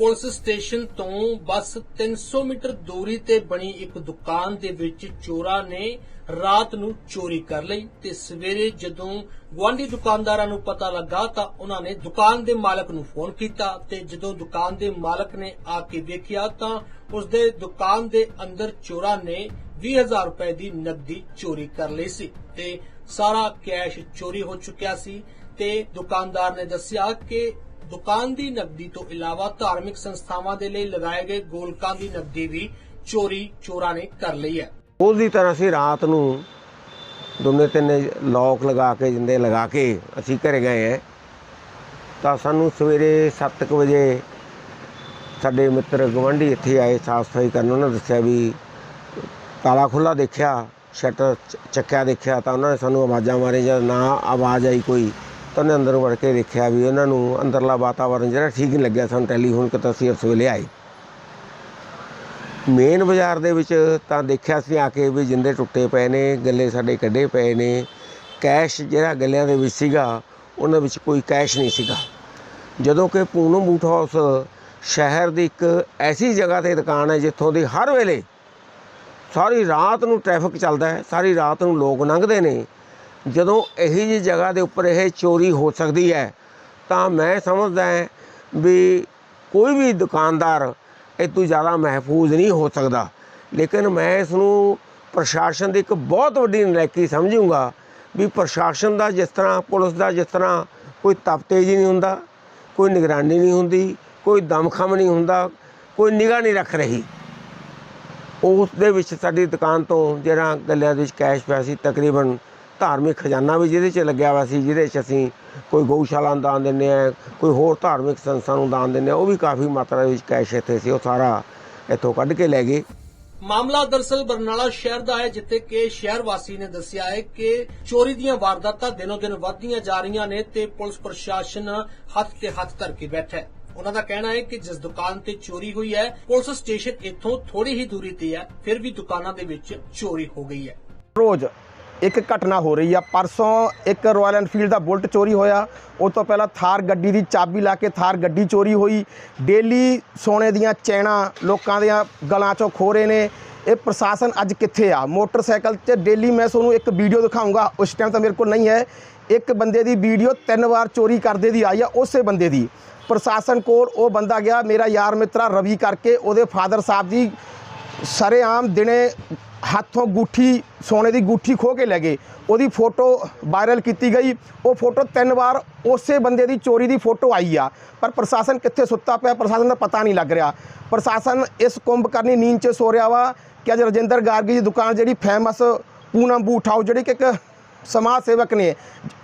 Police station ਤੋਂ ਬਸ 300 metre ਦੂਰੀ ਤੇ ਬਣੀ ਇੱਕ ਦੁਕਾਨ ਦੇ ਵਿੱਚ ਚੋਰਾਂ ਨੇ ਰਾਤ ਨੂੰ ਚੋਰੀ ਕਰ ਲਈ ਤੇ ਸਵੇਰੇ ਜਦੋਂ ਗੁਆਂਢੀ ਦੁਕਾਨਦਾਰਾਂ ਨੂੰ ਪਤਾ ਲੱਗਾ ਤਾਂ ਉਹਨਾਂ ਨੇ ਦੁਕਾਨ ਦੇ ਮਾਲਕ ਨੂੰ ਫੋਨ ਕੀਤਾ ਤੇ ਜਦੋਂ ਦੁਕਾਨ ਦੇ ਮਾਲਕ ਨੇ ਆ ਕੇ ਵੇਖਿਆ ਤਾਂ ਉਸਦੇ ਦੁਕਾਨ ਦੇ ਅੰਦਰ ਚੋਰਾਂ ਨੇ 20000 ਰੁਪਏ ਦੀ ਨਕਦੀ ਚੋਰੀ ਕਰ ਲਈ ਸੀ ਤੇ ਸਾਰਾ ਕੈਸ਼ ਚੋਰੀ ਹੋ ਚੁੱਕਿਆ ਸੀ ਤੇ ਦੁਕਾਨਦਾਰ ਨੇ ਦੱਸਿਆ ਕਿ ਦੁਕਾਨ ਦੀ ਨਕਦੀ ਤੋਂ ਇਲਾਵਾ ਧਾਰਮਿਕ ਸੰਸਥਾਵਾਂ ਦੇ ਲਈ ਲਗਾਏ ਗਏ ਗੋਲਕਾਂ ਦੀ ਨਕਦੀ ਵੀ ਚੋਰੀ ਚੋਰਾਂ ਨੇ ਕਰ ਲਈ ਹੈ। ਉਸ ਦੀ ਤਰ੍ਹਾਂ ਅਸੀਂ ਰਾਤ ਨੂੰ ਦੋਨੇ ਤਿੰਨੇ ਲੋਕ ਲਗਾ ਕੇ, ਜਿੰਦੇ ਲਗਾ ਕੇ ਅਸੀਂ ਘਰੇ ਗਏ ਹਾਂ। ਤਾਂ ਸਾਨੂੰ ਸਵੇਰੇ 7:00 ਵਜੇ ਸਾਡੇ ਮਿੱਤਰ ਗਵੰਡੀ ਇੱਥੇ ਆਏ, ਸਾਫ਼ ਸਫ਼ਾਈ ਕਰਨ। ਉਹਨਾਂ ਦੱਸਿਆ ਵੀ ਤਾਲਾ ਖੁੱਲਾ ਦੇਖਿਆ, ਸ਼ਟਰ ਚ- ਚੱਕਿਆ ਦੇਖਿਆ, ਤਾਂ ਉਹਨਾਂ ਨੇ ਸਾਨੂੰ ਆਵਾਜ਼ਾਂ ਮਾਰੀਆਂ, ਜਦ ਨਾ ਆਵਾਜ਼ ਆਈ ਕੋਈ ਤਾਂ ਉਹਨੇ ਅੰਦਰ ਵੜ ਕੇ ਦੇਖਿਆ ਵੀ ਉਹਨਾਂ ਨੂੰ ਅੰਦਰਲਾ ਵਾਤਾਵਰਣ ਜਿਹੜਾ ਠੀਕ ਨਹੀਂ ਲੱਗਿਆ ਸਾਨੂੰ ਟੈਲੀਫੋਨ ਕੀਤਾ ਅਸੀਂ ਉਸ ਵੇਲੇ ਆਏ। ਮੇਨ ਬਾਜ਼ਾਰ ਦੇ ਵਿੱਚ ਤਾਂ ਦੇਖਿਆ ਸੀ ਆ ਕੇ ਵੀ ਜਿੰਦੇ ਟੁੱਟੇ ਪਏ ਨੇ, ਗੱਲੇ ਸਾਡੇ ਕੱਢੇ ਪਏ ਨੇ। ਕੈਸ਼ ਜਿਹੜਾ ਗੱਲਿਆਂ ਦੇ ਵਿੱਚ ਸੀਗਾ, ਉਹਨਾਂ ਵਿੱਚ ਕੋਈ ਕੈਸ਼ ਨਹੀਂ ਸੀਗਾ। ਜਦੋਂ ਕਿ ਪੂਨਮ ਬੂਟ ਹਾਊਸ ਸ਼ਹਿਰ ਦੀ ਇੱਕ ਐਸੀ ਜਗ੍ਹਾ ਤੇ ਦੁਕਾਨ ਹੈ ਜਿੱਥੋਂ ਦੀ ਹਰ ਵੇਲੇ ਸਾਰੀ ਰਾਤ ਨੂੰ ਟ੍ਰੈਫਿਕ ਚੱਲਦਾ ਹੈ, ਸਾਰੀ ਰਾਤ ਨੂੰ ਲੋਕ ਲੰਘਦੇ ਨੇ। ਜਦੋਂ ਇਹੀ ਜੀ ਜਗ੍ਹਾ ਦੇ ਉੱਪਰ ਇਹ ਚੋਰੀ ਹੋ ਸਕਦੀ ਹੈ, ਤਾਂ ਮੈਂ ਸਮਝਦਾ ਹਾਂ ਵੀ ਕੋਈ ਵੀ ਦੁਕਾਨਦਾਰ ਇਹ ਤੋਂ ਜ਼ਿਆਦਾ ਮਹਿਫੂਜ਼ ਨਹੀਂ ਹੋ ਸਕਦਾ। ਲੇਕਿਨ ਮੈਂ ਇਸ ਨੂੰ ਪ੍ਰਸ਼ਾਸਨ ਦੀ ਇੱਕ ਬਹੁਤ ਵੱਡੀ ਨਲਾਇਕੀ ਸਮਝੂੰਗਾ ਵੀ ਪ੍ਰਸ਼ਾਸਨ ਦਾ ਜਿਸ ਤਰ੍ਹਾਂ, ਪੁਲਿਸ ਦਾ ਜਿਸ ਤਰ੍ਹਾਂ ਕੋਈ ਤਫਤੀਸ਼ ਨਹੀਂ ਹੁੰਦਾ, ਕੋਈ ਨਿਗਰਾਨੀ ਨਹੀਂ ਹੁੰਦੀ, ਕੋਈ ਦਮਖਮ ਨਹੀਂ ਹੁੰਦਾ, ਕੋਈ ਨਿਗਾਹ ਨਹੀਂ ਰੱਖ ਰਹੀ। ਉਸ ਦੇ ਵਿੱਚ ਸਾਡੀ ਦੁਕਾਨ ਤੋਂ ਜਿਹੜਾ ਗੱਲਿਆਂ ਦੇ ਵਿੱਚ ਕੈਸ਼ ਪਿਆ ਸੀ ਤਕਰੀਬਨ ਧਾਰਮਿਕ ਖਜ਼ਾਨਾ ਵੀ ਜਿਹਦੇ 'ਚ ਲੱਗਿਆ ਹੋਇਆ ਸੀ ਜਿਹਦੇ 'ਚ ਅਸੀਂ ਕੋਈ ਗਊਸ਼ਾਲਾ ਨੂੰ ਦਾਨ ਦਿੰਦੇ ਆ ਕੋਈ ਹੋਰ ਧਾਰਮਿਕ ਸੰਸਥਾ ਨੂੰ ਦਾਨ ਦਿੰਦੇ ਆ ਉਹ ਵੀ ਕਾਫੀ ਮਾਤਰਾ ਵਿੱਚ ਕੈਸ਼ ਇੱਥੇ ਸੀ ਉਹ ਸਾਰਾ ਇੱਥੋਂ ਕੱਢ ਕੇ ਲੈ ਗਏ। ਮਾਮਲਾ ਦਰਸਲ ਬਰਨਾਲਾ ਸ਼ਹਿਰ ਦਾ ਹੈ ਜਿੱਥੇ ਕਿ ਸ਼ਹਿਰ ਵਾਸੀ ਨੇ ਦੱਸਿਆ ਹੈ ਕਿ ਚੋਰੀ ਦੀਆਂ ਵਾਰਦਾਤਾਂ ਦਿਨੋ ਦਿਨ ਵੱਧਦੀਆਂ ਜਾ ਰਹੀਆਂ ਨੇ ਤੇ ਪੁਲਿਸ ਪ੍ਰਸ਼ਾਸਨ ਹੱਥ ਤੇ ਹੱਥ ਧਰ ਕੇ ਬੈਠਾ ਹੈ। ਉਹਨਾਂ ਦਾ ਕਹਿਣਾ ਹੈ ਕਿ ਜਿਸ ਦੁਕਾਨ ਤੇ ਚੋਰੀ ਹੋਈ ਹੈ ਪੁਲਿਸ ਸਟੇਸ਼ਨ ਇੱਥੋਂ ਥੋੜੀ ਹੀ ਦੂਰੀ ਤੇ ਹੈ ਫਿਰ ਵੀ ਦੁਕਾਨਾਂ ਦੇ ਵਿੱਚ ਚੋਰੀ ਹੋ ਗਈ ਹੈ। ਰੋਜ਼ ਇੱਕ ਘਟਨਾ ਹੋ ਰਹੀ ਆ। ਪਰਸੋਂ ਇੱਕ ਰਾਇਲ ਐਨਫੀਲਡ ਦਾ ਬੁਲਟ ਚੋਰੀ ਹੋਇਆ। ਉਹ ਤੋਂ ਪਹਿਲਾਂ ਥਾਰ ਗੱਡੀ ਦੀ ਚਾਬੀ ਲਾ ਕੇ ਥਾਰ ਗੱਡੀ ਚੋਰੀ ਹੋਈ। ਡੇਲੀ ਸੋਨੇ ਦੀਆਂ ਚੈਨਾਂ ਲੋਕਾਂ ਦੀਆਂ ਗਲਾਂ ਚੋਂ ਖੋ ਰਹੇ ਨੇ। ਇਹ ਪ੍ਰਸ਼ਾਸਨ ਅੱਜ ਕਿੱਥੇ ਆ? ਮੋਟਰਸਾਈਕਲ 'ਤੇ ਡੇਲੀ ਮੈਂ ਤੁਹਾਨੂੰ ਇੱਕ ਵੀਡੀਓ ਦਿਖਾਉਂਗਾ ਉਸ ਟਾਈਮ ਤਾਂ ਮੇਰੇ ਕੋਲ ਨਹੀਂ ਹੈ। ਇੱਕ ਬੰਦੇ ਦੀ ਵੀਡੀਓ ਤਿੰਨ ਵਾਰ ਚੋਰੀ ਕਰਦੇ ਦੀ ਆਈ ਆ, ਉਸੇ ਬੰਦੇ ਦੀ। ਪ੍ਰਸ਼ਾਸਨ ਕੋਲ ਉਹ ਬੰਦਾ ਗਿਆ, ਮੇਰਾ ਯਾਰ ਮਿੱਤਰਾ ਰਵੀ ਕਰਕੇ, ਉਹਦੇ ਫਾਦਰ ਸਾਹਿਬ ਦੀ ਸਰੇਆਮ ਦਿਨੇ ਹੱਥੋਂ ਗੁੱਠੀ, ਸੋਨੇ ਦੀ ਗੁੱਠੀ ਖੋ ਕੇ ਲੈ ਗਏ। ਉਹਦੀ ਫੋਟੋ ਵਾਇਰਲ ਕੀਤੀ ਗਈ। ਉਹ ਫੋਟੋ ਤਿੰਨ ਵਾਰ ਉਸੇ ਬੰਦੇ ਦੀ ਚੋਰੀ ਦੀ ਫੋਟੋ ਆਈ ਆ। ਪਰ ਪ੍ਰਸ਼ਾਸਨ ਕਿੱਥੇ ਸੁੱਤਾ ਪਿਆ, ਪ੍ਰਸ਼ਾਸਨ ਦਾ ਪਤਾ ਨਹੀਂ ਲੱਗ ਰਿਹਾ। ਪ੍ਰਸ਼ਾਸਨ ਇਸ ਕੁੰਭ ਕਰਨੀ ਨੀਂਦ 'ਚ ਸੋ ਰਿਹਾ ਵਾ ਕਿ ਅੱਜ ਰਜਿੰਦਰ ਗਾਰਗੀ ਦੀ ਦੁਕਾਨ ਜਿਹੜੀ ਫੇਮਸ ਪੂਨਮ ਬੂਟ ਹਾਊਸ ਜਿਹੜੀ ਕਿ ਇੱਕ ਸਮਾਜ ਸੇਵਕ ਨੇ,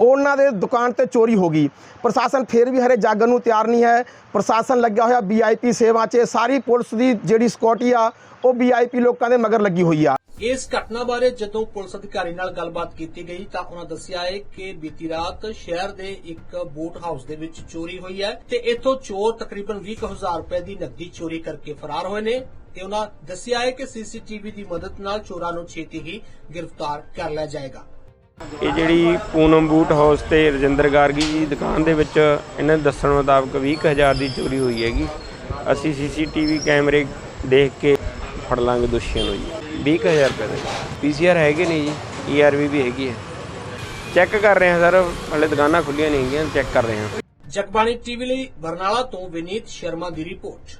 ਉਹਨਾਂ ਦੇ ਦੁਕਾਨ ਤੇ ਚੋਰੀ ਹੋ ਗਈ। ਪ੍ਰਸ਼ਾਸਨ ਫੇਰ ਵੀ ਹਰੇ ਜਾਗਣ ਨੂੰ ਤਿਆਰ ਨਹੀਂ ਹੈ। ਪ੍ਰਸ਼ਾਸਨ ਲੱਗਿਆ ਹੋਇਆ ਵੀਆਈਪੀ ਸੇਵਾ 'ਚ। ਸਾਰੀ ਪੁਲਿਸ ਦੀ ਜਿਹੜੀ ਸਕਿਉਰਟੀ ਆ, ਉਹ ਵੀਆਈਪੀ ਲੋਕਾਂ ਦੇ ਮਗਰ ਲੱਗੀ ਹੋਈ ਆ। ਇਸ ਘਟਨਾ ਬਾਰੇ ਜਦੋਂ ਪੁਲਿਸ ਅਧਿਕਾਰੀ ਨਾਲ ਗੱਲਬਾਤ ਕੀਤੀ ਗਈ ਤਾਂ ਉਹਨਾਂ ਦੱਸਿਆ ਹੈ ਕਿ ਬੀਤੀ ਰਾਤ ਸ਼ਹਿਰ ਦੇ ਇੱਕ ਬੋਟ ਹਾਊਸ ਦੇ ਵਿੱਚ ਚੋਰੀ ਹੋਈ ਹੈ ਤੇ ਇੱਥੋਂ ਚੋਰ ਤਕਰੀਬਨ 20000 ਰੁਪਏ ਦੀ ਨਕਦੀ ਚੋਰੀ ਕਰਕੇ ਫਰਾਰ ਹੋਏ ਨੇ ਤੇ ਉਹਨਾਂ ਦੱਸਿਆ ਹੈ ਕਿ ਸੀਸੀਟੀਵੀ ਦੀ ਮਦਦ ਨਾਲ ਚੋਰਾਂ ਨੂੰ ਛੇਤੀ ਹੀ ਗ੍ਰਿਫਤਾਰ ਕਰ ਲਿਆ ਜਾਏਗਾ। ਇਹ ਜਿਹੜੀ ਪੂਨਮ ਬੂਟ ਹਾਊਸ ਤੇ ਰਜਿੰਦਰ ਗਾਰਗੀ ਦੀ ਦੁਕਾਨ ਦੇ ਵਿੱਚ ਇਹਨਾਂ ਦੇ ਦੱਸਣ ਮੁਤਾਬਕ 20000 ਦੀ ਚੋਰੀ ਹੋਈ ਹੈਗੀ। ਅਸੀਂ ਸੀਸੀਟੀਵੀ ਕੈਮਰੇ ਦੇਖ ਕੇ ਫੜ ਲਾਂਗੇ ਦੋਸ਼ੀਆਂ ਨੂੰ ਜੀ। 20000 ਰੁਪਏ ਦੇ। ਪੀਸੀਆਰ ਹੈਗੇ ਨਹੀਂ ਜੀ ਈਆਰਵੀ ਵੀ ਹੈਗੀ ਹੈ। ਚੈੱਕ ਕਰ ਰਹੇ ਹਾਂ ਸਰ, ਹਲੇ ਦੁਕਾਨਾਂ ਖੁੱਲੀਆਂ ਨਹੀਂ ਹੈਗੀਆਂ, ਚੈੱਕ ਕਰ ਰਹੇ ਹਾਂ। ਜਗਬਾਣੀ ਟੀਵੀ ਲਈ ਬਰਨਾਲਾ ਤੋਂ ਵਿਨੀਤ ਸ਼ਰਮਾ ਦੀ ਰਿਪੋਰਟ।